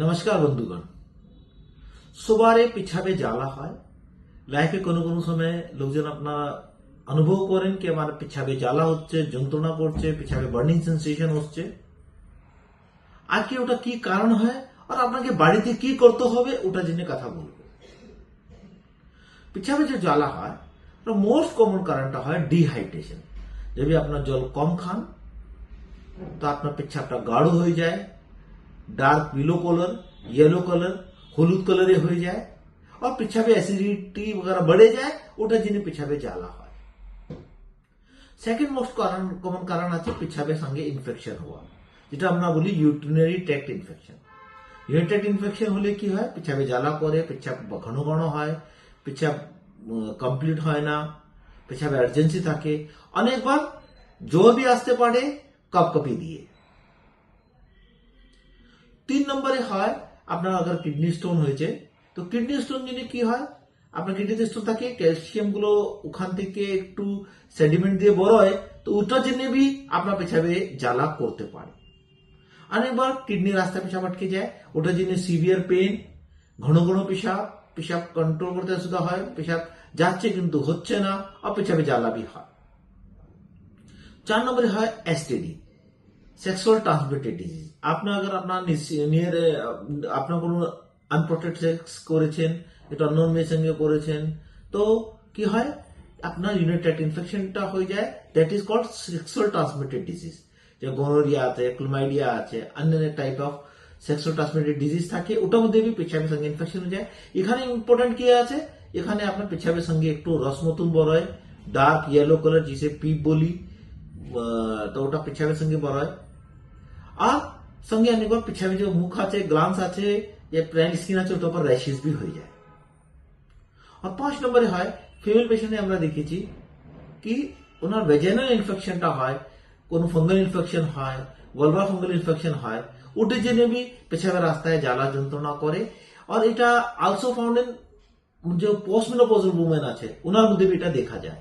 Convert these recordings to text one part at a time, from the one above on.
নমস্কার বন্ধুগণ। সবারে পিছাবে জ্বালা হয়। লাইফে কোনো কোনো সময় লোকজন আপনারা অনুভব করেন কি আমার পিছাবে জ্বালা হচ্ছে, যন্ত্রণা করছে পিছাবে বার্নিং সেন্সেশন হচ্ছে। আর কি ওটা কি কারণ হয়? আর আপনাকে বাড়িতে কি করতে হবে, ওটা জেনে কথা বলব। পিছাবে যে জ্বালা হয় মোস্ট কমন কারণটা হয় ডিহাইড্রেশন যদি আপনার জল কম খান, তো আপনার পেচ্ছাপটা গাঢ় হয়ে যায়। Dark pillow colour yellow colour হলুদ কালারে হয়ে যায় আর পেছাবে অ্যাসিডিটি वगैरह बढ़े যায় ওটা জেনে পেছাবে জ্বালা হয় সেকেন্ড মোস্ট কারণ কমন কারণ আছে পেছাবের সঙ্গে ইনফেকশন হওয়া যেটা আমরা বলি urinary tract infection urinary tract infection হলে কি হয় পেছাবে জ্বালা করে পেছাব ঘন ঘন হয় পেছাব কমপ্লিট হয় না পেছাবে আর্জেন্সি থাকে অনেকবার জ্বর বি আসতে পারে কপকপি দিয়ে তিন নম্বরে হয় আপনার আগার কিডনি স্টোন হয়েছে। তো কিডনি স্টোন জন্য কি হয়? আপনার কিডনিতে স্টোন থাকে ক্যালসিয়ামগুলো ওখান থেকে একটু সেডিমেন্ট দিয়ে বড় হয়, তো ওটার জন্য বি আপনার পেছাবে জ্বালা করতে পারে। অনেকবার কিডনি রাস্তা পেশাব আটকে যায় ওটার জন্য সিভিয়ার পেন ঘন ঘন পেশাব পেশাব কন্ট্রোল করতে অসুবিধা হয়, পেশাব যাচ্ছে কিন্তু হচ্ছে না, আর পেছাবে জ্বালা বি হয়। চার নম্বরে হয় এসটিডি সেক্সুয়াল ট্রান্সমিটেড ডিজিজ আপনি আগে আপনার নিয়ার আপনার কোনো আনপ্রোটেক্ট সেক্স করেছেন, এটা অন্য মেয়ের সঙ্গে করেছেন, তো কি হয়? আপনার ইউনিটেড ইনফেকশনটা হয়ে যায় that is called sexual transmitted disease যে গনোরিয়া আছে ক্লোমাইডিয়া আছে অন্য type of sexual transmitted disease থাকে, ওটার মধ্যে পেছাবের সঙ্গে ইনফেকশন হয়ে যায়। এখানে ইম্পর্টেন্ট কি আছে? এখানে আপনার পেছাবের সঙ্গে একটু রস মতন বড় ডার্ক ইয়েলো কালার जिसे পিপ বলি তো ওটা পেছাবের সঙ্গে বড় হয়। আর সঙ্গে অনেকবার পিছামি যে মুখ আছে গ্লান্স আছে যে প্রাইম স্কিন আছে ওটার উপর রাইসিস বি হয়ে যায় আর পাঁচ নম্বরে হয় ফিমেল পেশেন্টে আমরা দেখেছি কি ওনার ভেজেনাল ইনফেকশনটা হয় কোনো ফঙ্গাল ইনফেকশন হয় গলবা ফঙ্গাল ইনফেকশন হয় ওটি জন্য বি পেছাবে রাস্তায় জ্বালা যন্ত্রণা করে আর এটা আলসো ফাউন্ডেন যে যে পোস্টমেনোপজ উমেন আছে ওনার মধ্যে এটা দেখা যায়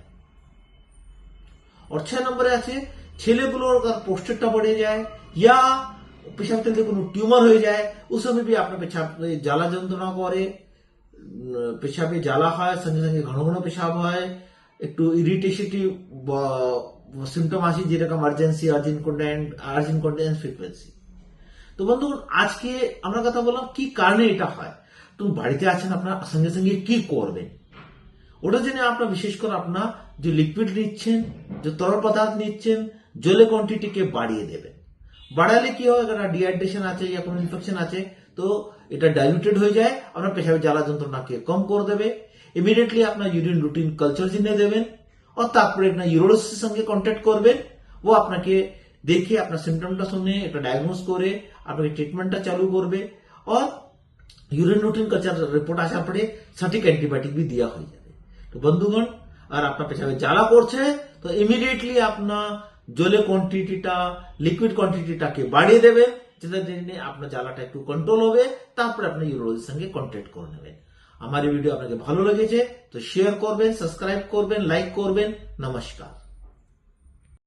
আর ছয় নম্বরে আছে ছেলেগুলোর পোস্টারটা পড়ে যায় ইয়া পেশাব থেকে কোনো টিউমার হয়ে যায় উস সময় भी আপনার পেশাব জ্বালা যন্ত্রণা করে পেশাবে জ্বালা হয় সঙ্গে সঙ্গে ঘন ঘন পেশাব হয় একটু ইরিটেশিটি সিমটম আসে যেরকম urgency urgent content urgent contents frequency তো বন্ধুগণ আজকে আমরা কথা বললাম কি কারণে এটা হয় তো বাড়িতে আছেন আপনার সঙ্গে সঙ্গে কি করবেন ওটার জন্য আপনার বিশেষ করে আপনার যে লিকুইড নিচ্ছেন যে তরল পদার্থ নিচ্ছেন জলে কোয়ান্টিটিকে বাড়িয়ে দেবেন বাড়ালে কি হয়? কারণ ডিহাইড্রেশন আছে ইয়া কোনো ইনফেকশন আছে, তো এটা ডাইলুটেড হয়ে যায় আপনার পেশাবে জ্বালা যন্ত্রণাকে কম করে দেবে। ইমিডিয়েটলি আপনার ইউরিন রুটিন কালচার জেনে দেবেন ও তারপরে আপনার ইউরোলজিস্টের সঙ্গে কন্ট্যাক্ট করবেন, ও আপনাকে দেখে আপনার সিমটমটা শুনে এটা ডায়াগনোস করে, আপনাকে ট্রিটমেন্টটা চালু করবে, আর ইউরিন রুটিন কালচার রিপোর্ট আসার পরে সঠিক অ্যান্টিবায়োটিক বি দেওয়া হয়ে যাবে। তো বন্ধুগণ, আর আপনার পেশাবে জ্বালা করছে, তো ইমিডিয়েটলি আপনার জলের কোয়ান্টিটিটা লিকুইড কোয়ান্টিটিটাকে বাড়িয়ে দেবেন যেটা জেনে আপনার জ্বালাটা একটু কন্ট্রোল হবে, তারপরে আপনি ইউরোলজির সঙ্গে কন্ট্যাক্ট করে নেবেন। আমার এই ভিডিও আপনাকে ভালো লেগেছে, তো শেয়ার করবেন সাবস্ক্রাইব করবেন লাইক করবেন, নমস্কার।